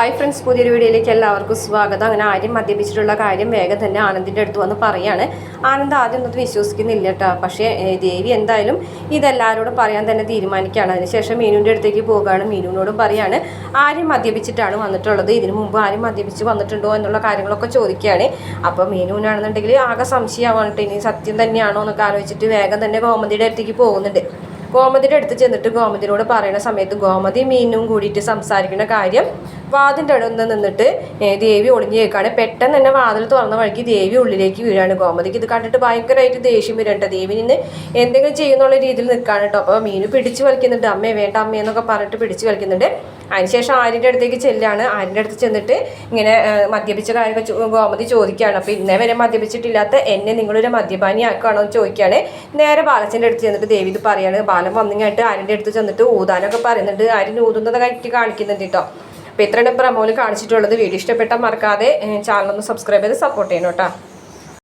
Hi friends പുതിയൊരു വീഡിയോയിലേക്ക് എല്ലാവർക്കും സ്വാഗതം. അങ്ങനെ ആര്യം മദ്യപിച്ചിട്ടുള്ള കാര്യം വേഗം തന്നെ ആനന്ദിന്റെ അടുത്ത് വന്ന് പറയാണ്. ആനന്ദ് ആദ്യം ഒന്നും വിശ്വസിക്കുന്നില്ല കേട്ടോ. പക്ഷേ ദേവി എന്തായാലും ഇതെല്ലാവരോടും പറയാൻ തന്നെ തീരുമാനിക്കുകയാണ്. അതിനുശേഷം മീനുവിന്റെ അടുത്തേക്ക് പോകുകയാണ് മീനുവിനോടും പറയാണ് ആര്യം മദ്യപിച്ചിട്ടാണ് വന്നിട്ടുള്ളത്. ഇതിനു മുമ്പ് ആരും മദ്യപിച്ച് വന്നിട്ടുണ്ടോ എന്നുള്ള കാര്യങ്ങളൊക്കെ ചോദിക്കുകയാണ്. അപ്പോൾ മീനുവിനാണെന്നുണ്ടെങ്കിൽ ആകെ സംശയമാവട്ടെ ഇനി സത്യം തന്നെയാണോ എന്നൊക്കെ ആലോചിച്ചിട്ട് വേഗം തന്നെ ഗോമതിയുടെ അടുത്തേക്ക് പോകുന്നുണ്ട്. ഗോമതിയുടെ അടുത്ത് ചെന്നിട്ട് ഗോമതിനോട് പറയുന്ന സമയത്ത് ഗോമതി മീനും കൂടിയിട്ട് സംസാരിക്കുന്ന കാര്യം വാതിന്റെ അടുത്ത് നിന്നിട്ട് ദേവി ഒളിഞ്ഞു കേൾക്കുകയാണ് പെട്ടെന്ന് തന്നെ വാതിൽ തുറന്ന വഴിക്ക് ദേവി ഉള്ളിലേക്ക് വീഴാണ് ഗോമതിക്ക്. ഇത് കണ്ടിട്ട് ഭയങ്കരമായിട്ട് ദേഷ്യം വരണ്ട ദേവി നിന്ന് എന്തെങ്കിലും ചെയ്യുന്നുള്ള രീതിയിൽ നിൽക്കാണ് കേട്ടോ. അപ്പോൾ മീനു പിടിച്ചു വലിക്കുന്നുണ്ട്. അമ്മേ വേണ്ട അമ്മയെന്നൊക്കെ പറഞ്ഞിട്ട് പിടിച്ചു വലിക്കുന്നുണ്ട്. അതിനുശേഷം ആര്യന്റെ അടുത്തേക്ക് ചെല്ലാണ്. ആര്യന്റെ അടുത്ത് ചെന്നിട്ട് ഇങ്ങനെ മദ്യപിച്ച കാര്യമൊക്കെ ഗോമതി ചോദിക്കുകയാണ്. അപ്പോൾ ഇന്നേ വരെ മദ്യപിച്ചിട്ടില്ലാത്ത എന്നെ നിങ്ങളൊരു മദ്യപാനി ആക്കുകയാണോ എന്ന് ചോദിക്കുകയാണ്. നേരെ ബാലച്ചന്റെ അടുത്ത് ചെന്നിട്ട് ദേവി ഇത് പറയാണ്. ബാലൻ വന്നിങ്ങായിട്ട് ആര്യന്റെ അടുത്ത് ചെന്നിട്ട് ഊതാനൊക്കെ പറയുന്നുണ്ട്. ആര്യൻ ഊതുന്നത് കഴിഞ്ഞിട്ട് കാണിക്കുന്നുണ്ട് കേട്ടോ. അപ്പോൾ ഇത്രയാണ് പ്രമോൽ കാണിച്ചിട്ടുള്ളത്. വീഡിയോ ഇഷ്ടപ്പെട്ടാൽ മറക്കാതെ ചാനലൊന്ന് സബ്സ്ക്രൈബ് ചെയ്ത് സപ്പോർട്ട് ചെയ്യണം കേട്ടോ.